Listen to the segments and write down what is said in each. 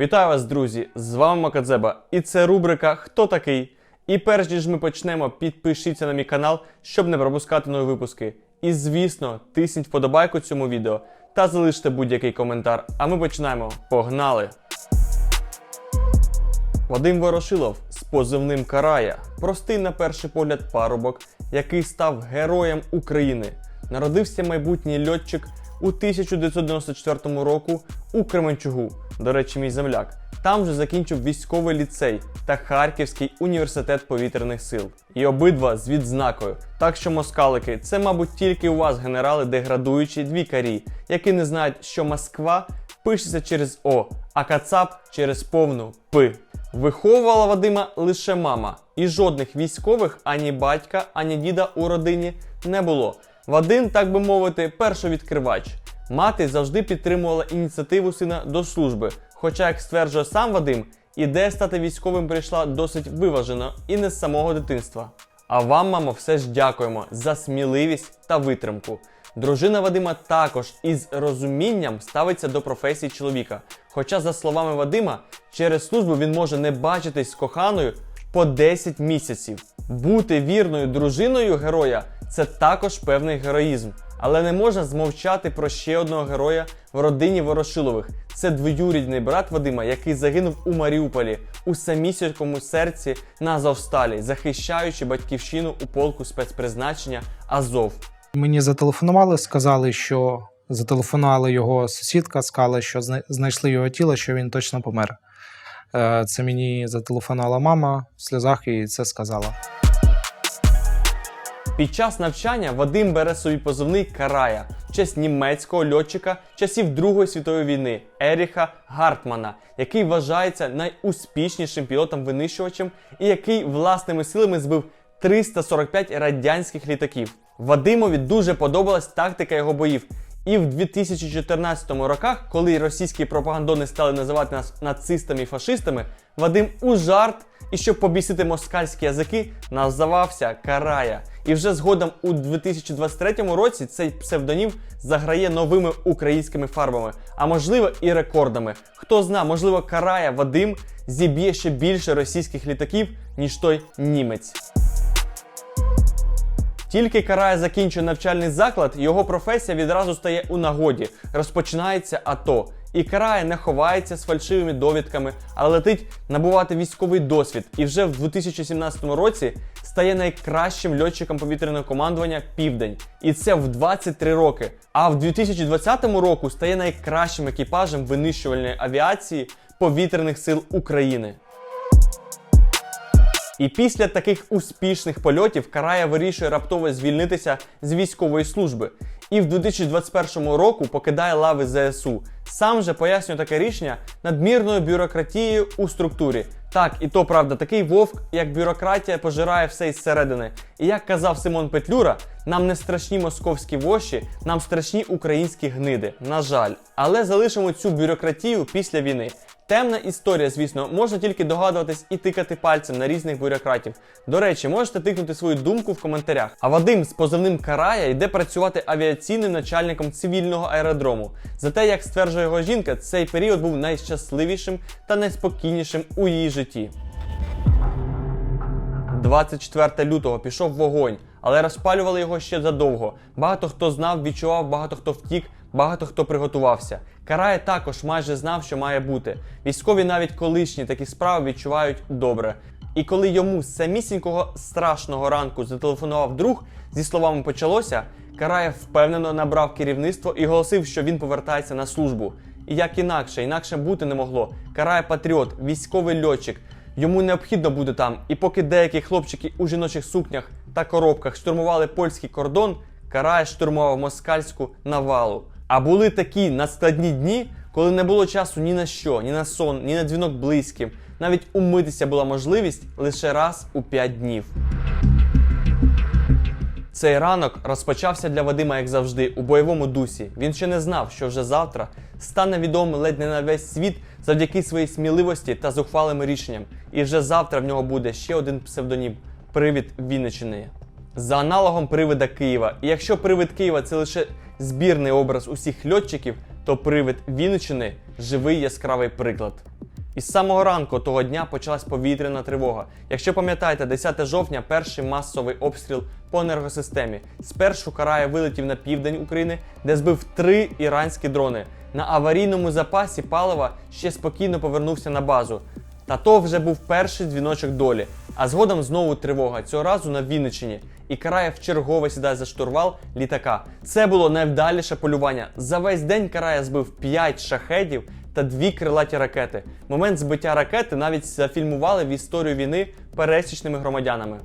Вітаю вас, друзі! З вами Макадзеба, і це рубрика Хто такий? І перш ніж ми почнемо, підпишіться на мій канал, щоб не пропускати нові випуски. І звісно, тисніть вподобайку цьому відео та залиште будь-який коментар. А ми починаємо. Погнали! Вадим Ворошилов з позивним Карая, простий на перший погляд парубок, який став героєм України. Народився майбутній льотчик у 1994 року у Кременчугу, до речі, мій земляк. Там же закінчив військовий ліцей та Харківський університет повітряних сил. І обидва з відзнакою. Так що москалики, це, мабуть, тільки у вас генерали деградуючі двікарі, які не знають, що Москва пишеться через О, а Кацап через повну П. Виховувала Вадима лише мама, і жодних військових ані батька, ані діда у родині не було. Вадим, так би мовити, першовідкривач. Мати завжди підтримувала ініціативу сина до служби. Хоча, як стверджує сам Вадим, ідея стати військовим прийшла досить виважено і не з самого дитинства. А вам, мамо, все ж дякуємо за сміливість та витримку. Дружина Вадима також із розумінням ставиться до професії чоловіка. Хоча, за словами Вадима, через службу він може не бачитись з коханою по 10 місяців. Бути вірною дружиною героя це також певний героїзм. Але не можна змовчати про ще одного героя в родині Ворошилових. Це двоюрідний брат Вадима, який загинув у Маріуполі у самісінькому серці на Азовсталі, захищаючи батьківщину у полку спецпризначення Азов. Мені зателефонували, сказали, що зателефонувала його сусідка, сказали, що знайшли його тіло, що він точно помер. Е, Це мені зателефонувала мама в сльозах і це сказала. Під час навчання Вадим бере собі позивний Карая в честь німецького льотчика часів Другої світової війни Еріха Гартмана, який вважається найуспішнішим пілотом-винищувачем і який власними силами збив 345 радянських літаків. Вадимові дуже подобалась тактика його боїв. І в 2014 роках, коли російські пропагандони стали називати нас нацистами і фашистами, Вадим у жарт і щоб побісити москальські язики, називався Карая. І вже згодом у 2023 році цей псевдонім заграє новими українськими фарбами, а можливо і рекордами. Хто зна, можливо, Карая Вадим зіб'є ще більше російських літаків, ніж той німець. Тільки Карая закінчує навчальний заклад, його професія відразу стає у нагоді. Розпочинається АТО. І Карая не ховається з фальшивими довідками, але летить набувати військовий досвід. І вже в 2017 році стає найкращим льотчиком повітряного командування Південь. І це в 23 роки. А в 2020 року стає найкращим екіпажем винищувальної авіації повітряних сил України. І після таких успішних польотів Карая вирішує раптово звільнитися з військової служби. І в 2021 року покидає лави ЗСУ. Сам же пояснює таке рішення надмірною бюрократією у структурі. Так, і то правда, такий вовк, як бюрократія, пожирає все із середини. І як казав Симон Петлюра, нам не страшні московські воші, нам страшні українські гниди. На жаль, але залишимо цю бюрократію після війни. Темна історія, звісно, можна тільки догадуватись і тикати пальцем на різних бюрократів. До речі, можете тикнути свою думку в коментарях. А Вадим з позивним Карая йде працювати авіаційним начальником цивільного аеродрому. Зате, як стверджує його жінка, цей період був найщасливішим та найспокійнішим у її житті. 24 лютого пішов вогонь, але розпалювали його ще задовго. Багато хто знав, відчував, багато хто втік, багато хто приготувався. Карає також майже знав, що має бути. Військові навіть колишні такі справи відчувають добре. І коли йому з самісінького страшного ранку зателефонував друг зі словами почалося, Караєв впевнено набрав керівництво і оголосив, що він повертається на службу. І як інакше, інакше бути не могло. Карає патріот, військовий льотчик. Йому необхідно бути там. І поки деякі хлопчики у жіночих сукнях та коробках штурмували польський кордон, Карає штурмував москальську навалу. А були такі надскладні дні, коли не було часу ні на що, ні на сон, ні на дзвінок близьким. Навіть умитися була можливість лише раз у 5 днів. Цей ранок розпочався для Вадима, як завжди, у бойовому дусі. Він ще не знав, що вже завтра стане відомим ледь не на весь світ завдяки своїй сміливості та зухвалим рішенням. І вже завтра в нього буде ще один псевдонім Привід Вінничини. За аналогом привида Києва. І якщо привид Києва це лише збірний образ усіх льотчиків, то привид Вінничини живий яскравий приклад. І з самого ранку того дня почалась повітряна тривога. Якщо пам'ятаєте, 10 жовтня перший масовий обстріл по енергосистемі. Спершу Карая вилетів на південь України, де збив три іранські дрони. На аварійному запасі палива ще спокійно повернувся на базу. Та то вже був перший дзвіночок долі. А згодом знову тривога, цього разу на Вінниччині. І Караєв чергово сідає за штурвал літака. Це було найвдаліше полювання. За весь день Карая збив 5 шахедів та дві крилаті ракети. Момент збиття ракети навіть зафільмували в історію війни пересічними громадянами.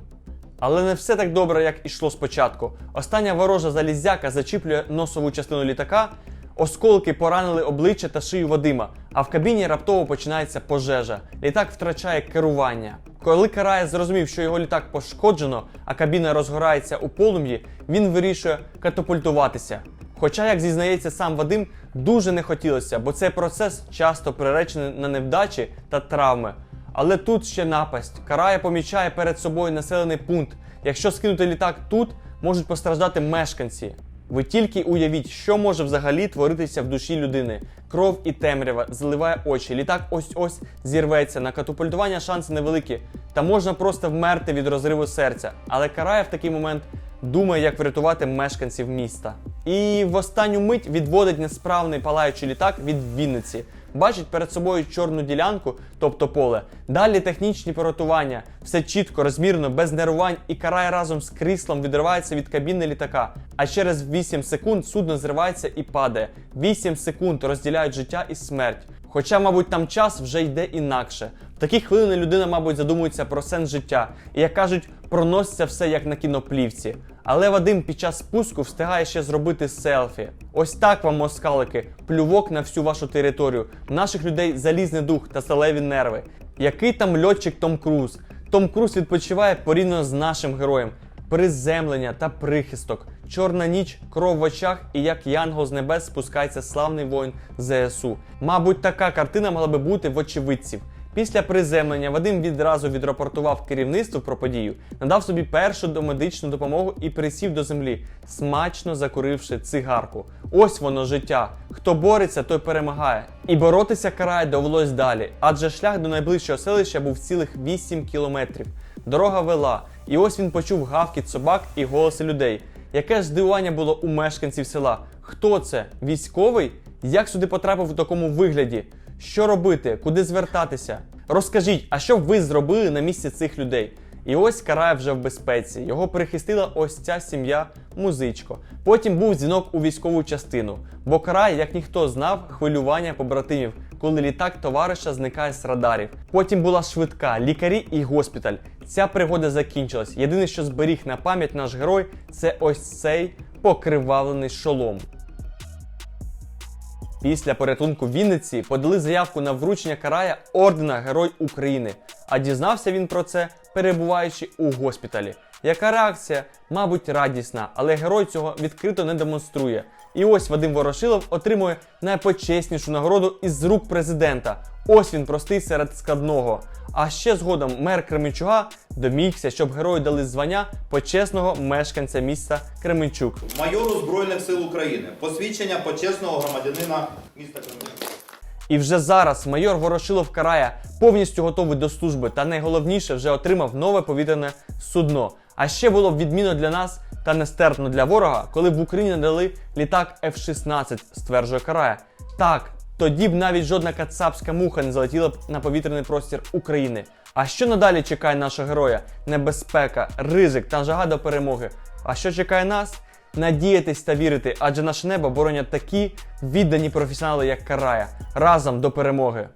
Але не все так добре, як ішло спочатку. Остання ворожа залізяка зачіплює носову частину літака. Осколки поранили обличчя та шию Вадима, а в кабіні раптово починається пожежа. Літак втрачає керування. Коли Карая зрозумів, що його літак пошкоджено, а кабіна розгорається у полум'ї, він вирішує катапультуватися. Хоча, як зізнається сам Вадим, дуже не хотілося, бо цей процес часто приречений на невдачі та травми. Але тут ще напасть. Карая помічає перед собою населений пункт. Якщо скинути літак тут, можуть постраждати мешканці. Ви тільки уявіть, що може взагалі творитися в душі людини. Кров і темрява заливає очі. Літак ось ось зірветься. На катапультування шанси невеликі. Та можна просто вмерти від розриву серця. Але карає в такий момент думає, як врятувати мешканців міста. І в останню мить відводить несправний палаючий літак від Вінниці. Бачить перед собою чорну ділянку, тобто поле. Далі технічні порятування, все чітко, розмірно, без нервувань, і карай разом з кріслом відривається від кабіни літака. А через 8 секунд судно зривається і падає. 8 секунд розділяють життя і смерть. Хоча, мабуть, там час вже йде інакше. В такі хвилини людина, мабуть, задумується про сенс життя, і як кажуть, проноситься все як на кіноплівці. Але Вадим під час спуску встигає ще зробити селфі. Ось так вам москалики, плювок на всю вашу територію. Наших людей залізний дух та сталеві нерви. Який там льотчик Том Круз? Том Круз відпочиває порівняно з нашим героєм. Приземлення та прихисток, чорна ніч, кров в очах і як янгол з небес спускається славний воїн ЗСУ. Мабуть, така картина могла би бути в очевидців. Після приземлення Вадим відразу відрапортував керівництву про подію, надав собі першу домедичну допомогу і присів до землі, смачно закуривши цигарку. Ось воно життя. Хто бореться, той перемагає. І боротися карає довелось далі, адже шлях до найближчого селища був цілих 8 кілометрів. Дорога вела, і ось він почув гавкіт собак і голоси людей. Яке здивування було у мешканців села? Хто це? Військовий? Як сюди потрапив у такому вигляді? Що робити? Куди звертатися? Розкажіть, а що б ви зробили на місці цих людей? І ось Карай вже в безпеці. Його перехистила ось ця сім'я музичко. Потім був дзвінок у військову частину. Бо Карай, як ніхто знав, хвилювання побратимів, коли літак товариша зникає з радарів. Потім була швидка, лікарі і госпіталь. Ця пригода закінчилась. Єдине, що зберіг на пам'ять наш герой, це ось цей покривавлений шолом. Після порятунку Вінниці подали заявку на вручення карая ордена Герой України. А дізнався він про це, перебуваючи у госпіталі. Яка реакція? Мабуть, радісна, але герой цього відкрито не демонструє. І ось Вадим Ворошилов отримує найпочеснішу нагороду із рук президента. Ось він простий серед складного. А ще згодом мер Кременчуга домігся, щоб герою дали звання почесного мешканця міста Кременчук. майору Збройних сил України, посвідчення почесного громадянина міста Кременчук. І вже зараз майор Ворошилов Карая повністю готовий до служби та найголовніше вже отримав нове повітряне судно. А ще було б відмінно для нас та нестерпно для ворога, коли б в Україні дали літак F-16, стверджує Карая. Так, тоді б навіть жодна кацапська муха не залетіла б на повітряний простір України. А що надалі чекає нашого героя? Небезпека, ризик та жага до перемоги. А що чекає нас? Надіятись та вірити, адже наше небо боронять такі віддані професіонали, як Карая, разом до перемоги.